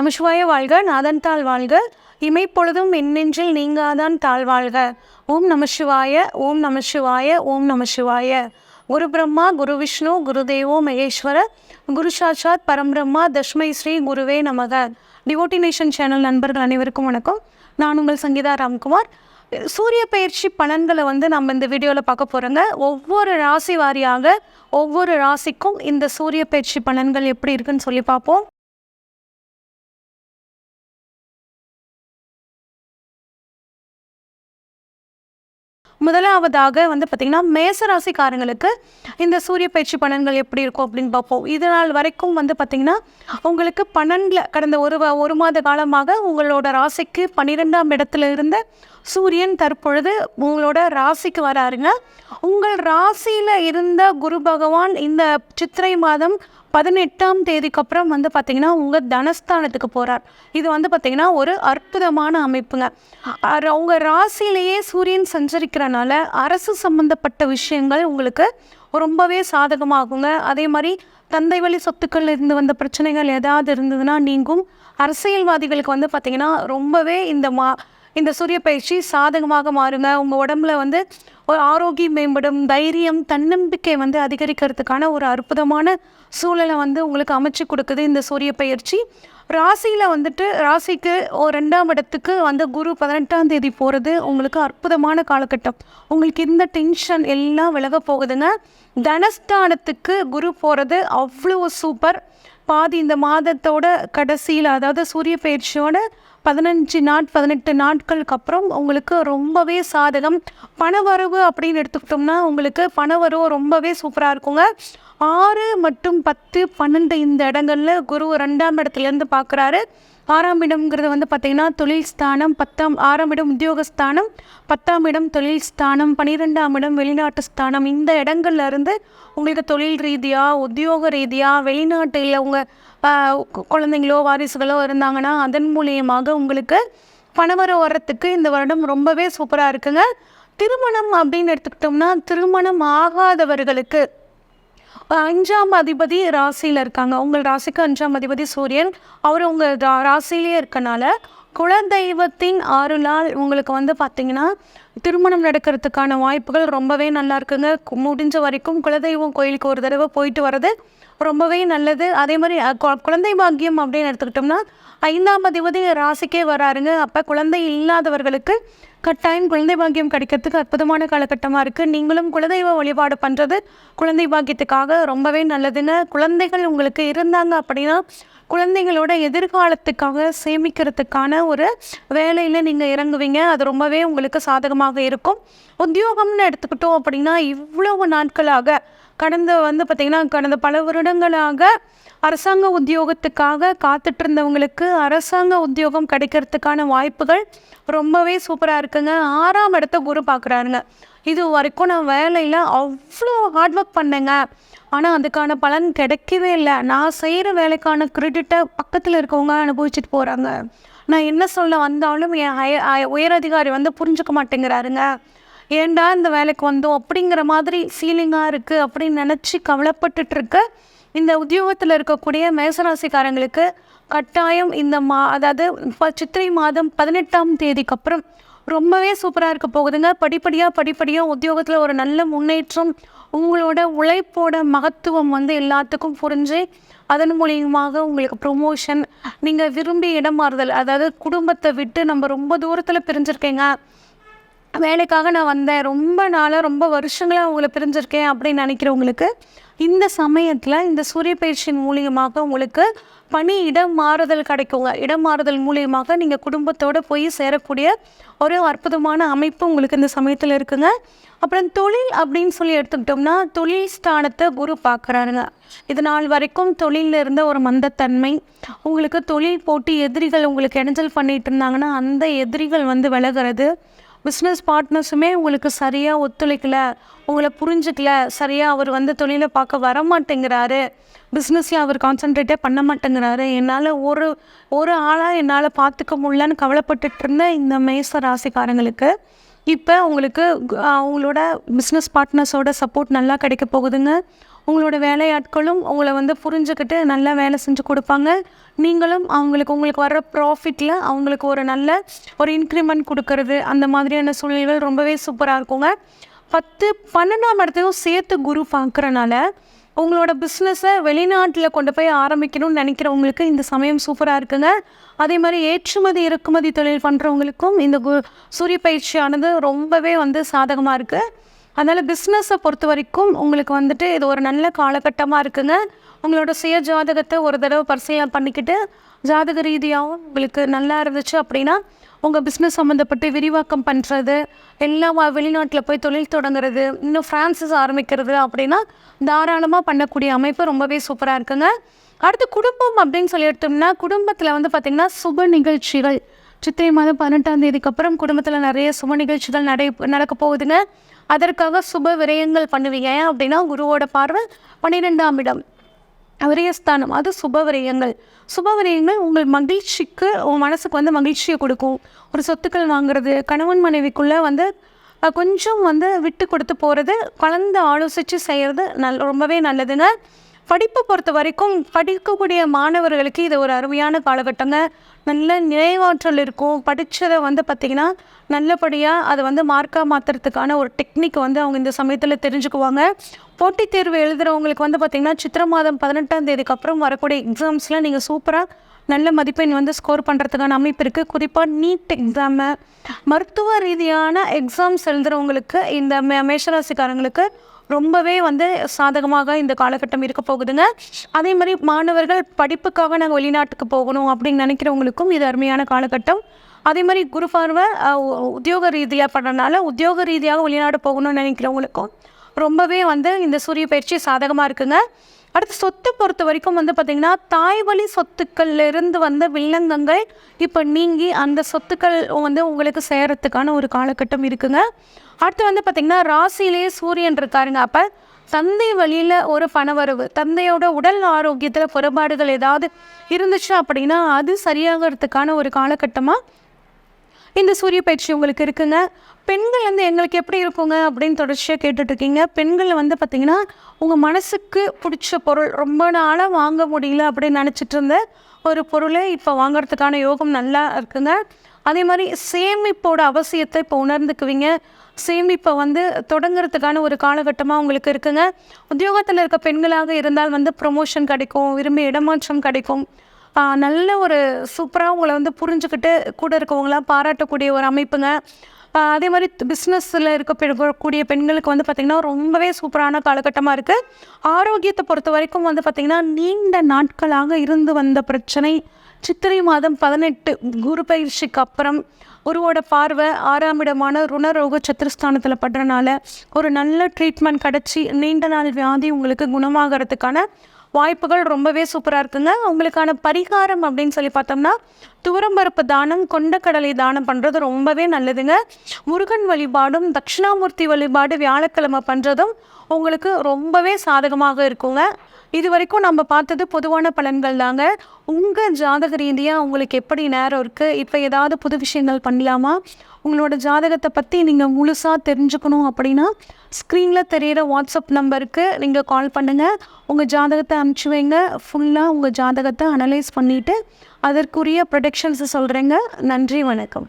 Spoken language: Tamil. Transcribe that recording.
நம வாழ்க நாதன் தாழ் வாழ்க. இமைப்பொழுதும் எண்ணெஞ்சில் நீங்காதான் தாழ் வாழ்க. ஓம் நமசிவாய ஓம் நமசிவாய ஓம் நமசிவாய. குரு பிரம்மா குரு விஷ்ணு குரு தேவோ மகேஸ்வர குரு சாட்சாத் பரம்பிரம்மா தஷ்மை ஸ்ரீ குருவே நமக. டிவோட்டினேஷன் சேனல் நண்பர்கள் அனைவருக்கும் வணக்கம். நான் உங்கள் சங்கீதா ராம்குமார். சூரிய பயிற்சி பலன்களை வந்து நம்ம இந்த வீடியோவில் பார்க்க போகிறோங்க ஒவ்வொரு ராசி வாரியாக ஒவ்வொரு ராசிக்கும் இந்த சூரிய பயிற்சி பலன்கள் எப்படி இருக்குன்னு சொல்லி பார்ப்போம். முதலாவதாக வந்து பார்த்திங்கன்னா மேசராசிக்காரங்களுக்கு இந்த சூரிய பயிற்சி பலன்கள் எப்படி இருக்கும் அப்படின்னு பார்ப்போம். இது நாள் வரைக்கும் வந்து பார்த்திங்கன்னா உங்களுக்கு பன்னெண்டில் கடந்த ஒரு ஒரு மாத காலமாக உங்களோட ராசிக்கு பன்னிரெண்டாம் இடத்துல இருந்த சூரியன் தற்பொழுது உங்களோட ராசிக்கு வராருங்க. உங்கள் ராசியில் இருந்த குரு பகவான் இந்த சித்திரை மாதம் பதினெட்டாம் தேதிக்கு அப்புறம் வந்து பார்த்திங்கன்னா உங்கள் தனஸ்தானத்துக்கு போகிறார் இது வந்து பார்த்திங்கன்னா ஒரு அற்புதமான அமைப்புங்க. அவங்க ராசியிலேயே சூரியன் சஞ்சரிக்கிறனால அரசு சம்பந்தப்பட்ட விஷயங்கள் உங்களுக்கு ரொம்பவே சாதகமாகுங்க. அதே மாதிரி தந்தை வழி சொத்துக்கள் இருந்து வந்த பிரச்சனைகள் ஏதாவது இருந்ததுன்னா நீங்கும். அரசியல்வாதிகளுக்கு வந்து பார்த்திங்கன்னா ரொம்பவே இந்த மா இந்த சூரிய பயிற்சி சாதகமாக மாறுங்க. உங்கள் உடம்புல வந்து ஆரோக்கியம் மேம்படும் தைரியம் தன்னம்பிக்கை வந்து அதிகரிக்கிறதுக்கான ஒரு அற்புதமான சூழலை வந்து உங்களுக்கு அமைச்சு கொடுக்குது இந்த சூரிய பயிற்சி. ராசியில் வந்துட்டு ராசிக்கு ஒரு ரெண்டாம் இடத்துக்கு வந்து குரு பதினெட்டாம் தேதி போகிறது உங்களுக்கு அற்புதமான காலகட்டம். உங்களுக்கு இந்த டென்ஷன் எல்லாம் விலக போகுதுங்க. தனஸ்தானத்துக்கு குரு போகிறது அவ்வளோ சூப்பர் பாதி இந்த மாதத்தோட கடைசியில் அதாவது சூரிய பயிற்சியோட பதினஞ்சு நாட் பதினெட்டு நாட்களுக்கு அப்புறம் உங்களுக்கு ரொம்பவே சாதகம். பணவரவு அப்படின்னு எடுத்துக்கிட்டோம்னா உங்களுக்கு பணவரவு ரொம்பவே சூப்பராக இருக்குங்க. ஆறு மற்றும் பத்து பன்னெண்டு இந்த இடங்கள்ல குரு ரெண்டாம் இடத்துலேருந்து பார்க்குறாரு ஆறாம் இடம்ங்கிறது வந்து பார்த்திங்கன்னா தொழில் ஸ்தானம் பத்தாம் ஆறாம் இடம் உத்தியோகஸ்தானம் பத்தாம் இடம் தொழில் ஸ்தானம் பன்னிரெண்டாம் இடம் வெளிநாட்டு ஸ்தானம். இந்த இடங்கள்ல இருந்து உங்களுக்கு தொழில் ரீதியாக உத்தியோக ரீதியாக வெளிநாட்டில் உங்கள் குழந்தைங்களோ வாரிசுகளோ இருந்தாங்கன்னா அதன் மூலியமாக உங்களுக்கு பணவரம் வர்றதுக்கு இந்த வருடம் ரொம்பவே சூப்பராக இருக்குங்க. திருமணம் அப்படின்னு எடுத்துக்கிட்டோம்னா திருமணம் ஆகாதவர்களுக்கு அஞ்சாம் அதிபதி ராசியில் இருக்காங்க. உங்கள் ராசிக்கு அஞ்சாம் அதிபதி சூரியன். அவர் உங்கள் ரா ராசியிலே இருக்கனால குலதெய்வத்தின் அருளால் உங்களுக்கு வந்து பார்த்தீங்கன்னா திருமணம் நடக்கிறதுக்கான வாய்ப்புகள் ரொம்பவே நல்லா இருக்குங்க. முடிஞ்ச வரைக்கும் குலதெய்வம் கோயிலுக்கு ஒரு தடவை போயிட்டு வர்றது ரொம்பவே நல்லது. அதே மாதிரி கு- குழந்தை பாக்கியம் அப்படின்னு எடுத்துக்கிட்டோம்னா ஐந்தாம் அதிபதி ராசிக்கே வராருங்க. அப்போ குழந்தை இல்லாதவர்களுக்கு கட்டாயம் குழந்தை பாக்கியம் கிடைக்கிறதுக்கு அற்புதமான காலகட்டமாக இருக்குது நீங்களும் குலதெய்வ வழிபாடு பண்ணுறது குழந்தை பாக்கியத்துக்காக ரொம்பவே நல்லதுங்க குழந்தைகள் உங்களுக்கு இருந்தாங்க அப்படின்னா குழந்தைங்களோட எதிர்காலத்துக்காக சேமிக்கிறதுக்கான ஒரு வேலையில் நீங்கள் இறங்குவீங்க. அது ரொம்பவே உங்களுக்கு சாதகமாக இருக்கும். உத்தியோகம்னு எடுத்துக்கிட்டோம் அப்படின்னா இவ்வளவு நாட்களாக கடந்த வந்து பார்த்திங்கன்னா கடந்த பல வருடங்களாக அரசாங்க உத்தியோகத்துக்காக காத்துட்டு இருந்தவங்களுக்கு அரசாங்க உத்தியோகம் கிடைக்கிறதுக்கான வாய்ப்புகள் ரொம்பவே சூப்பராக இருக்குங்க. ஆறாம் இடத்த குரு பார்க்குறாருங்க இது வரைக்கும் நான் வேலையில் அவ்வளோ ஹார்ட் ஒர்க் பண்ணேங்க. ஆனால் அதுக்கான பலன் கிடைக்கவே இல்லை. நான் செய்கிற வேலைக்கான கிரெடிட்டை பக்கத்தில் இருக்கவங்க அனுபவிச்சுட்டு போகிறாங்க நான் என்ன சொல்ல வந்தாலும் என் ஹய- ஹய- உயரதிகாரி வந்து புரிஞ்சுக்க மாட்டேங்கிறாருங்க. ஏன்டா இந்த வேலைக்கு வந்தோம்? அப்படிங்கிற மாதிரி ஃபீலிங்காக இருக்குது அப்படின்னு நினச்சி கவலைப்பட்டுட்டு இருக்க இந்த உத்தியோகத்தில் இருக்கக்கூடிய மேசராசிக்காரங்களுக்கு கட்டாயம் இந்த மா அதாவது இப்போ சித்திரை மாதம் பதினெட்டாம் தேதிக்கு அப்புறம் ரொம்பவே சூப்பராக இருக்க போகுதுங்க. படிப்படியாக படிப்படியாக உத்தியோகத்தில் ஒரு நல்ல முன்னேற்றம் உங்களோட உழைப்போட மகத்துவம் வந்து எல்லாத்துக்கும் புரிஞ்சு அதன் மூலியமாக உங்களுக்கு ப்ரொமோஷன் நீங்கள் விரும்பி இடம் மாறுதல் அதாவது குடும்பத்தை விட்டு நம்ம ரொம்ப தூரத்தில் பிரிஞ்சிருக்கீங்க. வேலைக்காக நான் வந்தேன். ரொம்ப நாளாக ரொம்ப வருஷங்களாக உங்களை பிரிஞ்சிருக்கேன் அப்படின்னு நினைக்கிறவங்களுக்கு இந்த சமயத்தில் இந்த சூரிய பயிற்சியின் மூலியமாக உங்களுக்கு பணி இடம் மாறுதல் கிடைக்குங்க. இடம் மாறுதல் மூலியமாக நீங்கள் குடும்பத்தோடு போய் சேரக்கூடிய ஒரு அற்புதமான அமைப்பு உங்களுக்கு இந்த சமயத்தில் இருக்குங்க. அப்புறம் தொழில் அப்படின்னு சொல்லி எடுத்துக்கிட்டோம்னா தொழில் ஸ்தானத்தை குரு பார்க்குறாருங்க. இது நாள் வரைக்கும் தொழிலில் இருந்த ஒரு மந்தத்தன்மை. உங்களுக்கு தொழில் போட்டி எதிரிகள் உங்களுக்கு இணைஞ்சல் பண்ணிகிட்டு இருந்தாங்கன்னா அந்த எதிரிகள் வந்து விலகிறது. பிஸ்னஸ் பார்ட்னர்ஸுமே உங்களுக்கு சரியாக ஒத்துழைக்கல உங்களை புரிஞ்சுக்கல சரியாக அவர் வந்து தொழிலை பார்க்க வர மாட்டேங்கிறாரு பிஸ்னஸில் அவர் கான்சன்ட்ரேட்டே பண்ண மாட்டேங்கிறாரு என்னால் ஒரு ஒரு ஆளாக என்னால் பார்த்துக்க முடியலன்னு கவலைப்பட்டுட்டு இருந்த இந்த மேச ராசிக்காரங்களுக்கு இப்போ உங்களுக்கு அவங்களோட பிஸ்னஸ் பார்ட்னர்ஸோட சப்போர்ட் நல்லா கிடைக்க போகுதுங்க. உங்களோட வேலையாட்களும் உங்களை வந்து புரிஞ்சுக்கிட்டு நல்லா வேலை செஞ்சு கொடுப்பாங்க. நீங்களும் அவங்களுக்கு உங்களுக்கு வர்ற ப்ராஃபிட்டில் அவங்களுக்கு ஒரு நல்ல ஒரு இன்க்ரிமெண்ட் கொடுக்கறது அந்த மாதிரியான சூழ்நிலைகள் ரொம்பவே சூப்பராக இருக்குங்க. பத்து பன்னெண்டாம் இடத்தையும் சேர்த்து குரு பார்க்குறனால உங்களோட பிஸ்னஸை வெளிநாட்டில் கொண்டு போய் ஆரம்பிக்கணும்னு நினைக்கிறவங்களுக்கு இந்த சமயம் சூப்பராக இருக்குங்க. அதே மாதிரி ஏற்றுமதி இறக்குமதி தொழில் பண்ணுறவங்களுக்கும் இந்த கு சூரிய பயிற்சியானது ரொம்பவே வந்து சாதகமாக இருக்குது அதனால் பிஸ்னஸை பொறுத்த வரைக்கும் உங்களுக்கு வந்துட்டு இது ஒரு நல்ல காலகட்டமாக இருக்குங்க. உங்களோட சுய ஜாதகத்தை ஒரு தடவை பரிசீலனை பண்ணிக்கிட்டு ஜாதக ரீதியாகவும் உங்களுக்கு நல்லா இருந்துச்சு அப்படின்னா உங்கள் பிஸ்னஸ் சம்மந்தப்பட்டு விரிவாக்கம் பண்ணுறது எல்லாம் வெளிநாட்டில் போய் தொழில் தொடங்குறது இன்னும் ஃப்ரான்சஸ் ஆரம்பிக்கிறது அப்படின்னா தாராளமாக பண்ணக்கூடிய அமைப்பு ரொம்பவே சூப்பராக இருக்குங்க. அடுத்து குடும்பம் அப்படின்னு சொல்லி எடுத்தோம்னா குடும்பத்தில் வந்து பார்த்திங்கன்னா சுப நிகழ்ச்சிகள். சித்திரை மாதம் பதினெட்டாம் தேதிக்கு அப்புறம் குடும்பத்தில் நிறைய சுப நிகழ்ச்சிகள் நடை நடக்க போகுதுங்க. அதற்காக சுப விரயங்கள் பண்ணுவீங்க. ஏன் அப்படின்னா குருவோட பார்வை பன்னிரெண்டாம் இடம். விரயஸ்தானம் அது சுப விரயங்கள். சுப விரயங்கள் உங்கள் மகிழ்ச்சிக்கு உங்கள் மனசுக்கு வந்து மகிழ்ச்சியை கொடுக்கும். ஒரு சொத்துக்கள் வாங்குறது கணவன் மனைவிக்குள்ளே வந்து கொஞ்சம் வந்து விட்டு கொடுத்து போகிறது கலந்து ஆலோசித்து செய்கிறது நல் ரொம்பவே நல்லதுங்க. படிப்பை பொறுத்த வரைக்கும் படிக்கக்கூடிய மாணவர்களுக்கு இது ஒரு அருமையான காலகட்டங்க. நல்ல நினைவாற்றல் இருக்கும். படித்ததை வந்து பார்த்திங்கன்னா நல்லபடியாக அதை வந்து மார்க்காக மாற்றுறதுக்கான ஒரு டெக்னிக் வந்து அவங்க இந்த சமயத்தில் தெரிஞ்சுக்குவாங்க. போட்டித் தேர்வு எழுதுகிறவங்களுக்கு வந்து பார்த்திங்கன்னா சித்திர மாதம் பதினெட்டாம் தேதிக்கு அப்புறம் வரக்கூடிய எக்ஸாம்ஸில் நீங்கள் சூப்பராக நல்ல மதிப்பெண் வந்து ஸ்கோர் பண்ணுறதுக்கான அமைப்பு இருக்குது குறிப்பாக நீட் எக்ஸாமு மருத்துவ ரீதியான எக்ஸாம்ஸ் எழுதுகிறவங்களுக்கு இந்த மே மேஷராசிக்காரங்களுக்கு ரொம்பவே வந்து சாதகமாக இந்த காலகட்டம் இருக்க போகுதுங்க. அதே மாதிரி மாணவர்கள் படிப்புக்காக நாங்கள் வெளிநாட்டுக்கு போகணும் அப்படின்னு நினைக்கிறவங்களுக்கும் இது அருமையான காலகட்டம். அதே மாதிரி குரு பார்வை உத்தியோக ரீதியாக பண்ணுறதுனால உத்தியோக ரீதியாக வெளிநாடு போகணும்னு நினைக்கிறவங்களுக்கும் ரொம்பவே வந்து இந்த சூரிய பயிற்சி சாதகமாக இருக்குங்க. அடுத்து சொத்தை பொறுத்த வரைக்கும் வந்து பார்த்திங்கன்னா தாய் வழி சொத்துக்கள்லேருந்து வந்த வில்லங்கங்கள் இப்போ நீங்கி அந்த சொத்துக்கள் வந்து உங்களுக்கு சேரத்துக்கான ஒரு காலகட்டம் இருக்குங்க. அடுத்து வந்து பார்த்திங்கன்னா ராசியிலேயே சூரியன் இருக்காருங்க. அப்போ தந்தை வழியில் ஒரு பணவரவு தந்தையோட உடல் ஆரோக்கியத்தில் புறபாடுகள் ஏதாவது இருந்துச்சு அப்படின்னா அது சரியாகிறதுக்கான ஒரு காலகட்டமாக இந்த சூரிய பயிற்சி உங்களுக்கு இருக்குங்க. பெண்கள் வந்து எங்களுக்கு எப்படி இருக்குங்க அப்படின்னு தொடர்ச்சியாக கேட்டுட்ருக்கீங்க. பெண்கள் வந்து பார்த்திங்கன்னா உங்கள் மனசுக்கு பிடிச்ச பொருள் ரொம்ப நாளாக வாங்க முடியல அப்படின்னு நினச்சிட்டு இருந்த ஒரு பொருளை இப்போ வாங்கிறதுக்கான யோகம் நல்லா இருக்குங்க. அதே மாதிரி சேமிப்போட அவசியத்தை இப்போ உணர்ந்துக்குவீங்க. சேமிப்பை வந்து தொடங்குறதுக்கான ஒரு காலகட்டமாக உங்களுக்கு இருக்குங்க. உத்தியோகத்தில் இருக்க பெண்களாக இருந்தால் வந்து ப்ரொமோஷன் கிடைக்கும் விரும்பிய இடமாற்றம் கிடைக்கும். நல்ல ஒரு சூப்பராக உங்களை வந்து புரிஞ்சுக்கிட்டு கூட இருக்கவங்களாம் பாராட்டக்கூடிய ஒரு அமைப்புங்க. அதே மாதிரி பிஸ்னஸில் இருக்க கூடிய பெண்களுக்கு வந்து பார்த்திங்கன்னா ரொம்பவே சூப்பரான காலகட்டமாக இருக்குது ஆரோக்கியத்தை பொறுத்த வரைக்கும் வந்து பார்த்திங்கன்னா நீண்ட நாட்களாக இருந்து வந்த பிரச்சனை. சித்திரை மாதம் பதினெட்டு குரு பயிற்சிக்கு அப்புறம் குருவோட பார்வை ஆறாம் இடமான ருணரோக சத்துருஸ்தானத்தில் படுறனால ஒரு நல்ல ட்ரீட்மெண்ட் கிடச்சி நீண்ட நாள் வியாதி உங்களுக்கு குணமாகறதுக்கான வாய்ப்புகள் ரொம்பவே சூப்பராக இருக்குங்க. உங்களுக்கான பரிகாரம் அப்படின்னு சொல்லி பார்த்தோம்னா துவரம்பருப்பு தானம் கொண்டக்கடலை தானம் பண்ணுறது ரொம்பவே நல்லதுங்க. முருகன் வழிபாடும் தட்சிணாமூர்த்தி வழிபாடு வியாழக்கிழமை பண்ணுறதும் உங்களுக்கு ரொம்பவே சாதகமாக இருக்குங்க. இது வரைக்கும் நம்ம பார்த்தது பொதுவான பலன்கள் தாங்க. உங்கள் ஜாதக ரீதியாக உங்களுக்கு எப்படி நேரம் இருக்குது இப்போ ஏதாவது புது விஷயங்கள் பண்ணலாமா? உங்களோட ஜாதகத்தை பற்றி நீங்கள் முழுசாக தெரிஞ்சுக்கணும் அப்படின்னா ஸ்க்ரீனில் தெரியிற வாட்ஸ்அப் நம்பருக்கு நீங்கள் கால் பண்ணுங்கள் உங்கள் ஜாதகத்தை அனுப்பிச்சி வைங்க. ஃபுல்லாக உங்கள் ஜாதகத்தை அனலைஸ் பண்ணிவிட்டு அதற்குரிய ப்ரொடெக்ஷன்ஸை சொல்கிறேங்க நன்றி வணக்கம்.